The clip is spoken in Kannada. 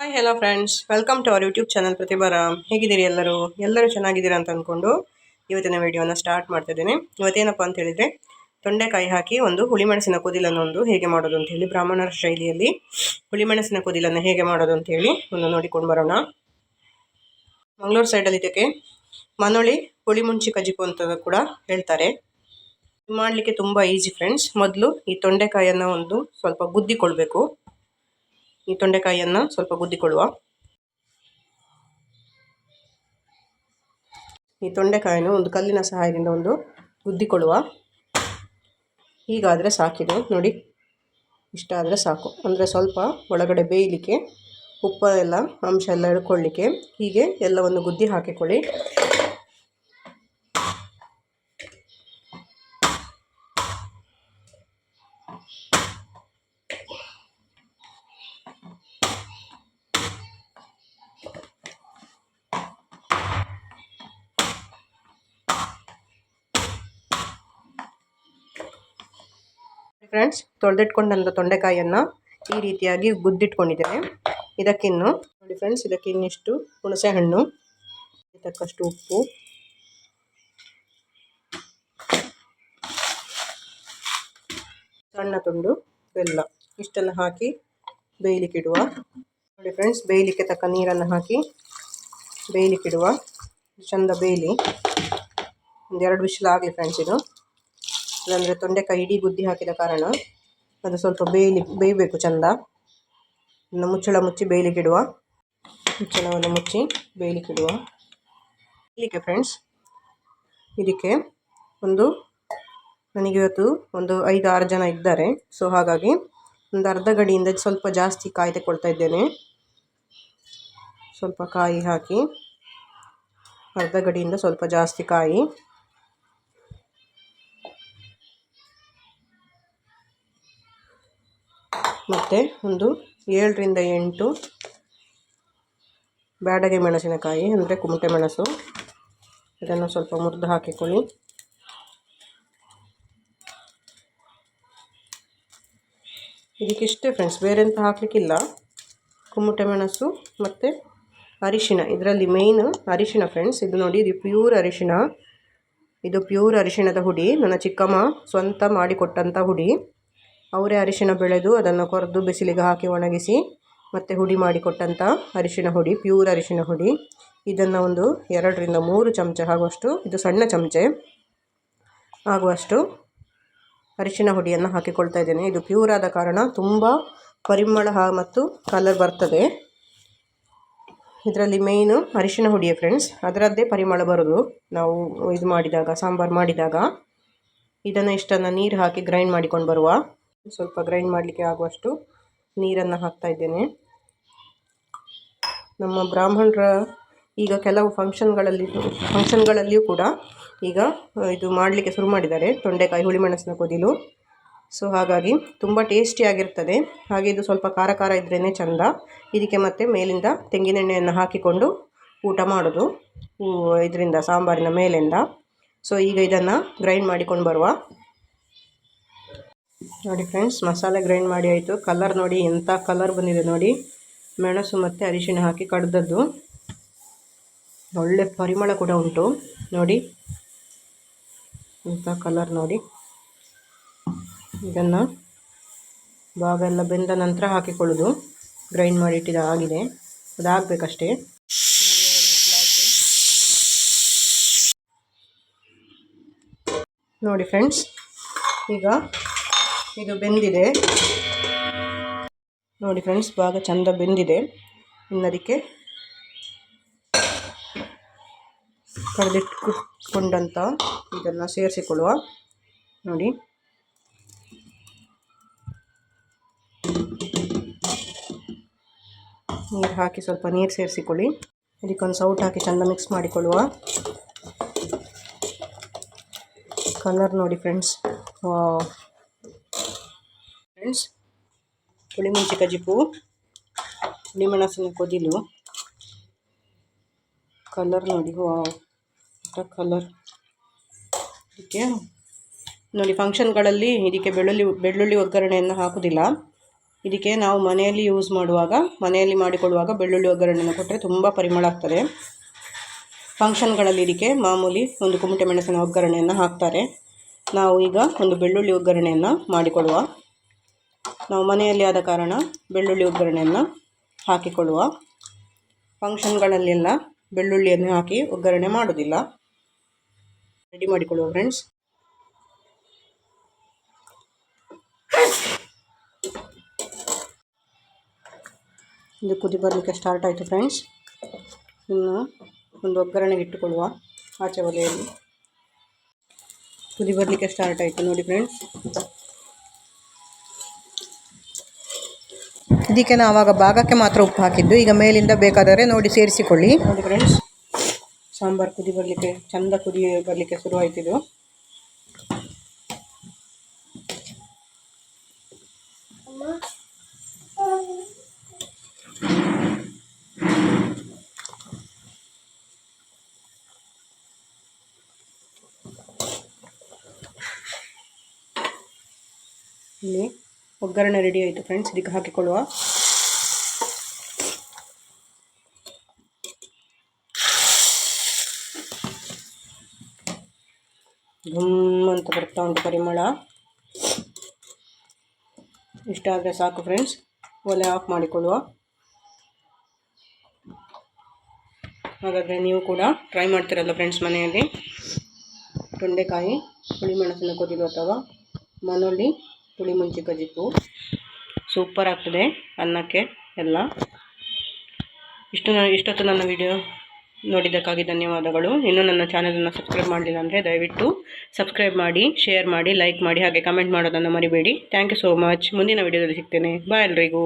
Hi hello friends welcome to our YouTube channel ಪ್ರತಿಭಾರ ಹೇಗಿದ್ದೀರಿ ಎಲ್ಲರೂ? ಎಲ್ಲರೂ ಚೆನ್ನಾಗಿದ್ದೀರಾ ಅಂತ ಅಂದ್ಕೊಂಡು ಇವತ್ತಿನ ವಿಡಿಯೋನ ಸ್ಟಾರ್ಟ್ ಮಾಡ್ತಾ ಇದ್ದೇನೆ. ಇವತ್ತೇನಪ್ಪ ಅಂತ ಹೇಳಿದರೆ ತೊಂಡೆಕಾಯಿ ಹಾಕಿ ಒಂದು ಹುಳಿಮೆಣಸಿನ ಕುದಿಲನ್ನು ಒಂದು ಹೇಗೆ ಮಾಡೋದು ಅಂತ ಹೇಳಿ, ಬ್ರಾಹ್ಮಣರ ಶೈಲಿಯಲ್ಲಿ ಹುಳಿಮೆಣಸಿನ ಕುದಿಲನ್ನು ಹೇಗೆ ಮಾಡೋದು ಅಂತ ಹೇಳಿ ಒಂದು ನೋಡಿಕೊಂಡು ಬರೋಣ. ಮಂಗಳೂರು ಸೈಡಲ್ಲಿ ಇದಕ್ಕೆ ಮನೊಳಿ ಹುಳಿ ಮುಂಚಿ ಕಜಿಪು ಅಂತ ಕೂಡ ಹೇಳ್ತಾರೆ. ಮಾಡಲಿಕ್ಕೆ ತುಂಬ ಈಸಿ ಫ್ರೆಂಡ್ಸ್ ಮೊದಲು ಈ ತೊಂಡೆಕಾಯನ್ನು ಒಂದು ಸ್ವಲ್ಪ ಗುದ್ದಿಕೊಳ್ಬೇಕು. ಈ ತೊಂಡೆಕಾಯಿಯನ್ನು ಸ್ವಲ್ಪ ಗುದ್ದಿಕೊಳ್ಳುವ. ಈ ತೊಂಡೆಕಾಯನ್ನು ಒಂದು ಕಲ್ಲಿನ ಸಹಾಯದಿಂದ ಒಂದು ಗುದ್ದಿಕೊಳ್ಳುವ. ಹೀಗಾದರೆ ಸಾಕಿದೆ. ನೋಡಿ, ಇಷ್ಟ ಆದರೆ ಸಾಕು. ಅಂದರೆ ಸ್ವಲ್ಪ ಒಳಗಡೆ ಬೇಯಲಿಕ್ಕೆ ಉಪ್ಪು ಎಲ್ಲ ಅಂಶ ಎಲ್ಲ ಹಿಡ್ಕೊಳ್ಳಿಕ್ಕೆ ಹೀಗೆ ಎಲ್ಲವನ್ನು ಗುದ್ದಿ ಹಾಕಿಕೊಳ್ಳಿ. ಫ್ರೆಂಡ್ಸ್ ತೊಳೆದಿಟ್ಕೊಂಡಂಥ ತೊಂಡೆಕಾಯಿಯನ್ನು ಈ ರೀತಿಯಾಗಿ ಗುದ್ದಿಟ್ಕೊಂಡಿದ್ದೇನೆ. ಇದಕ್ಕಿನ್ನು ನೋಡಿ ಫ್ರೆಂಡ್ಸ್ ಇದಕ್ಕೆ ಇನ್ನಿಷ್ಟು ಹುಣಸೆ ಹಣ್ಣು ತಕ್ಕಷ್ಟು ಉಪ್ಪು. ಸಣ್ಣ ತುಂಡು ಬೆಲ್ಲ. ಇಷ್ಟನ್ನು ಹಾಕಿ ಬೇಯಲಿಕ್ಕಿಡುವ. ನೋಡಿ ಫ್ರೆಂಡ್ಸ್ ಬೇಯಲಿಕ್ಕೆ ತಕ್ಕ ನೀರನ್ನು ಹಾಕಿ ಬೇಯಲಿಕ್ಕಿಡುವ. ಚೆಂದ ಬೇಯಲಿ. ಒಂದೆರಡು ಆಗಲಿ ಫ್ರೆಂಡ್ಸ್ ಇದು. ಇಲ್ಲಾಂದರೆ ತೊಂಡೆಕಾಯಿ ಇಡೀ ಬುದ್ಧಿ ಹಾಕಿದ ಕಾರಣ ಅದು ಸ್ವಲ್ಪ ಬೇಯಲಿ ಬೇಯಬೇಕು ಚೆಂದ. ಇನ್ನು ಮುಚ್ಚಳ ಮುಚ್ಚಿ ಬೇಯಲಿಕ್ಕಿಡುವ ಮುಚ್ಚಳವನ್ನು ಮುಚ್ಚಿ ಬೇಯಲಿಕ್ಕಿಡುವ ಇಲ್ಲಿಗೆ ಫ್ರೆಂಡ್ಸ್ ಇದಕ್ಕೆ ಒಂದು, ನನಗೆ ಇವತ್ತು ಒಂದು ಐದು, ಆರು ಜನ ಇದ್ದಾರೆ. ಸೊ ಹಾಗಾಗಿ ಒಂದು ಅರ್ಧ ಗಡಿಯಿಂದ ಸ್ವಲ್ಪ ಜಾಸ್ತಿ ಕಾಯಿ ತಗೊಳ್ತಾ ಇದ್ದೇನೆ. ಸ್ವಲ್ಪ ಕಾಯಿ ಹಾಕಿ ಅರ್ಧ ಗಡಿಯಿಂದ ಸ್ವಲ್ಪ ಜಾಸ್ತಿ ಕಾಯಿ ಮತ್ತು ಒಂದು ಏಳರಿಂದ ಎಂಟು ಬ್ಯಾಡಗೆ ಮೆಣಸಿನಕಾಯಿ, ಅಂದರೆ ಕುಮಟೆ ಮೆಣಸು. ಇದನ್ನು ಸ್ವಲ್ಪ ಮುರಿದು ಹಾಕಿಕೊಳ್ಳಿ. ಇದಕ್ಕಿಷ್ಟೇ ಫ್ರೆಂಡ್ಸ್ ಬೇರೆ ಅಂತ ಹಾಕಲಿಕ್ಕಿಲ್ಲ. ಕುಮಟೆ ಮೆಣಸು ಮತ್ತು ಅರಿಶಿನ, ಇದರಲ್ಲಿ ಮೇಯ್ನ್ ಅರಿಶಿನ ಫ್ರೆಂಡ್ಸ್ ಇದು ನೋಡಿ, ಇದು ಪ್ಯೂರ್ ಅರಿಶಿನ. ಇದು ಪ್ಯೂರ್ ಅರಿಶಿಣದ ಹುಡಿ, ನನ್ನ ಚಿಕ್ಕಮ್ಮ ಸ್ವಂತ ಮಾಡಿಕೊಟ್ಟಂಥ ಹುಡಿ. ಅವರೇ ಅರಿಶಿನ ಬೆಳೆದು ಅದನ್ನು ಕೊರೆದು ಬಿಸಿಲಿಗೆ ಹಾಕಿ ಒಣಗಿಸಿ ಮತ್ತೆ ಹುಡಿ ಮಾಡಿಕೊಟ್ಟಂಥ ಅರಿಶಿನ ಹುಡಿ, ಪ್ಯೂರ್ ಅರಿಶಿನ ಹುಡಿ. ಇದನ್ನು ಒಂದು ಎರಡರಿಂದ ಮೂರು ಚಮಚ ಆಗುವಷ್ಟು, ಇದು ಸಣ್ಣ ಚಮಚೆ ಆಗುವಷ್ಟು ಅರಿಶಿನ ಹುಡಿಯನ್ನು ಹಾಕಿಕೊಳ್ತಾ ಇದ್ದೇನೆ. ಇದು ಪ್ಯೂರ್ ಆದ ಕಾರಣ ತುಂಬ ಪರಿಮಳ ಮತ್ತು ಕಲರ್ ಬರ್ತದೆ. ಇದರಲ್ಲಿ ಮೇಯ್ನು ಅರಿಶಿನ ಹುಡಿಯೇ ಫ್ರೆಂಡ್ಸ್ ಅದರದ್ದೇ ಪರಿಮಳ ಬರೋದು. ನಾವು ಇದು ಮಾಡಿದಾಗ, ಸಾಂಬಾರು ಮಾಡಿದಾಗ. ಇದನ್ನು ಇಷ್ಟನ್ನು ನೀರು ಹಾಕಿ ಗ್ರೈಂಡ್ ಮಾಡಿಕೊಂಡು ಬರುವ. ಸ್ವಲ್ಪ ಗ್ರೈಂಡ್ ಮಾಡಲಿಕ್ಕೆ ಆಗುವಷ್ಟು ನೀರನ್ನು ಹಾಕ್ತಾ ಇದ್ದೇನೆ. ನಮ್ಮ ಬ್ರಾಹ್ಮಣರ ಈಗ ಕೆಲವು ಫಂಕ್ಷನ್ಗಳಲ್ಲಿ ಫಂಕ್ಷನ್ಗಳಲ್ಲಿಯೂ ಕೂಡ ಈಗ ಇದು ಮಾಡಲಿಕ್ಕೆ ಶುರು ಮಾಡಿದ್ದಾರೆ. ತೊಂಡೆಕಾಯಿ, ಹುಳಿಮೆಣಸಿನ ಕೊದಿಲು. ಸೊ ಹಾಗಾಗಿ ತುಂಬ ಟೇಸ್ಟಿಯಾಗಿರ್ತದೆ ಹಾಗೆ ಇದು ಸ್ವಲ್ಪ ಖಾರ ಖಾರ ಇದ್ರೇ ಚೆಂದ. ಇದಕ್ಕೆ ಮತ್ತೆ ಮೇಲಿಂದ ತೆಂಗಿನೆಣ್ಣೆಯನ್ನು ಹಾಕಿಕೊಂಡು ಊಟ ಮಾಡೋದು. ಇದರಿಂದ, ಸಾಂಬಾರಿನ ಮೇಲಿಂದ. ಸೊ ಈಗ ಇದನ್ನು ಗ್ರೈಂಡ್ ಮಾಡಿಕೊಂಡು ಬರುವ. ನೋಡಿ ಫ್ರೆಂಡ್ಸ್ ಮಸಾಲೆ ಗ್ರೈಂಡ್ ಮಾಡಿ ಆಯಿತು. ಕಲರ್ ನೋಡಿ ಎಂಥ ಕಲರ್ ಬಂದಿದೆ ನೋಡಿ. ಮೆಣಸು ಮತ್ತು ಅರಿಶಿಣ ಹಾಕಿ ಕಡ್ದದ್ದು. ಒಳ್ಳೆ ಪರಿಮಳ ಕೂಡ ಉಂಟು. ನೋಡಿ. ಇಂಥ ಕಲರ್ ನೋಡಿ. ಇದನ್ನು ಭಾಗ ಎಲ್ಲ ಬೆಂದ ನಂತರ ಹಾಕಿಕೊಳ್ಳೋದು. ಗ್ರೈಂಡ್ ಮಾಡಿ ಇಟ್ಟಿದ ಆಗಿದೆ. ಅದಾಗಬೇಕಷ್ಟೇ. ನೋಡಿ ಫ್ರೆಂಡ್ಸ್ ಈಗ ಇದು ಬೆಂದಿದೆ. ನೋಡಿ ಫ್ರೆಂಡ್ಸ್ ಭಾಗ ಚಂದ ಬೆಂದಿದೆ. ಇನ್ನದಕ್ಕೆ ಕರೆದಿಟ್ಕೊಂಡಂಥ ಇದನ್ನು ಸೇರಿಸಿಕೊಳ್ಳುವ. ನೋಡಿ. ನೀರು ಹಾಕಿ ಸ್ವಲ್ಪ ನೀರು ಸೇರಿಸಿಕೊಳ್ಳಿ. ಇದಕ್ಕೊಂದು ಸೌಟ್ ಹಾಕಿ ಚೆಂದ ಮಿಕ್ಸ್ ಮಾಡಿಕೊಳ್ಳುವ. ಕಲರ್ ನೋಡಿ ಫ್ರೆಂಡ್ಸ್ ಫ್ರೆಂಡ್ಸ್ ಹುಳಿ ಮುಂಚೆ ಕಜಿಪು ಹುಳಿಮೆಣಸಿನ ಕೊದಿಲು ಕಲರ್ ನೋಡಿ ವಾವ್ ಕಲರ್ ಇದಕ್ಕೆ ನೋಡಿ ಫಂಕ್ಷನ್ಗಳಲ್ಲಿ ಇದಕ್ಕೆ ಬೆಳ್ಳುಳ್ಳಿ ಬೆಳ್ಳುಳ್ಳಿ ಒಗ್ಗರಣೆಯನ್ನು ಹಾಕೋದಿಲ್ಲ. ಇದಕ್ಕೆ ನಾವು ಮನೆಯಲ್ಲಿ ಯೂಸ್ ಮಾಡುವಾಗ, ಮನೆಯಲ್ಲಿ ಮಾಡಿಕೊಳ್ಳುವಾಗ ಬೆಳ್ಳುಳ್ಳಿ ಒಗ್ಗರಣೆಯನ್ನು ಕೊಟ್ಟರೆ ತುಂಬ ಪರಿಮಳ ಆಗ್ತದೆ. ಫಂಕ್ಷನ್ಗಳಲ್ಲಿ ಇದಕ್ಕೆ ಮಾಮೂಲಿ ಒಂದು ಕುಮಟೆ ಮೆಣಸಿನ ಒಗ್ಗರಣೆಯನ್ನು ಹಾಕ್ತಾರೆ. ನಾವು ಈಗ ಒಂದು ಬೆಳ್ಳುಳ್ಳಿ ಒಗ್ಗರಣೆಯನ್ನು ಮಾಡಿಕೊಡುವ ನಾವು ಮನೆಯಲ್ಲಿ ಆದ ಕಾರಣ ಬೆಳ್ಳುಳ್ಳಿ ಒಗ್ಗರಣೆಯನ್ನು ಹಾಕಿಕೊಳ್ಳುವ ಫಂಕ್ಷನ್ಗಳಲ್ಲೆಲ್ಲ ಬೆಳ್ಳುಳ್ಳಿಯನ್ನು ಹಾಕಿ ಒಗ್ಗರಣೆ ಮಾಡೋದಿಲ್ಲ. ರೆಡಿ ಮಾಡಿಕೊಳ್ಳುವ ಫ್ರೆಂಡ್ಸ್ ಇದು ಕುದಿ ಬರಲಿಕ್ಕೆ ಸ್ಟಾರ್ಟ್ ಆಯಿತು ಫ್ರೆಂಡ್ಸ್ ಇನ್ನು ಒಂದು ಒಗ್ಗರಣೆಗೆ ಇಟ್ಟುಕೊಳ್ಳುವ ಆಚೆ ಒಲೆಯಲ್ಲಿ. ಕುದಿ ಬರಲಿಕ್ಕೆ ಸ್ಟಾರ್ಟ್ ಆಯಿತು ನೋಡಿ ಫ್ರೆಂಡ್ಸ್ ಇದಕ್ಕೆ ನಾವು ಆವಾಗ ಭಾಗಕ್ಕೆ ಮಾತ್ರ ಉಪ್ಪು ಹಾಕಿದ್ದು. ಈಗ ಮೇಲಿಂದ ಬೇಕಾದರೆ ನೋಡಿ ಸೇರಿಸಿಕೊಳ್ಳಿ. ನೋಡಿ ಫ್ರೆಂಡ್ಸ್ ಸಾಂಬಾರು ಕುದಿ ಬರಲಿಕ್ಕೆ, ಚಂದ ಕುದಿ ಬರಲಿಕ್ಕೆ ಶುರುವಾಯ್ತಿದ್ದು ಇಲ್ಲಿ ಒಗ್ಗರಣೆ ರೆಡಿ ಆಯಿತು ಫ್ರೆಂಡ್ಸ್ ಇದಕ್ಕೆ ಹಾಕಿಕೊಳ್ಳುವ. ಧುಮ್ ಅಂತ ಬರ್ತಾ ಉಂಟು ಪರಿಮಳ. ಇಷ್ಟ ಆದರೆ ಸಾಕು ಫ್ರೆಂಡ್ಸ್ ಒಲೆ ಆಫ್ ಮಾಡಿಕೊಳ್ಳುವ. ಹಾಗಾದರೆ ನೀವು ಕೂಡ ಟ್ರೈ ಮಾಡ್ತೀರಲ್ಲ ಫ್ರೆಂಡ್ಸ್ ಮನೆಯಲ್ಲಿ? ತೊಂಡೆಕಾಯಿ ಹುಳಿಮೆಣಸಿನ ಕೊದಿಲು ಅಥವಾ ಮನೋಲಿ. ಹುಳಿ ಮುಂಚಿ ಕಜಿಪು ಸೂಪರ್ ಆಗ್ತದೆ ಅನ್ನಕ್ಕೆ ಎಲ್ಲ. ಇಷ್ಟು ಇಷ್ಟೊತ್ತು ನನ್ನ ವಿಡಿಯೋ ನೋಡಿದ್ದಕ್ಕಾಗಿ ಧನ್ಯವಾದಗಳು. ಇನ್ನೂ ನನ್ನ ಚಾನಲನ್ನು ಸಬ್ಸ್ಕ್ರೈಬ್ ಮಾಡಲಿಲ್ಲ ಅಂದರೆ ದಯವಿಟ್ಟು ಸಬ್ಸ್ಕ್ರೈಬ್ ಮಾಡಿ ಶೇರ್ ಮಾಡಿ ಲೈಕ್ ಮಾಡಿ, ಹಾಗೆ ಕಮೆಂಟ್ ಮಾಡೋದನ್ನು ಮರಿಬೇಡಿ. ಥ್ಯಾಂಕ್ ಯು ಸೋ ಮಚ್ ಮುಂದಿನ ವಿಡಿಯೋದಲ್ಲಿ ಸಿಗ್ತೇನೆ. ಬಾಯ್ ಎಲ್ರಿಗೂ.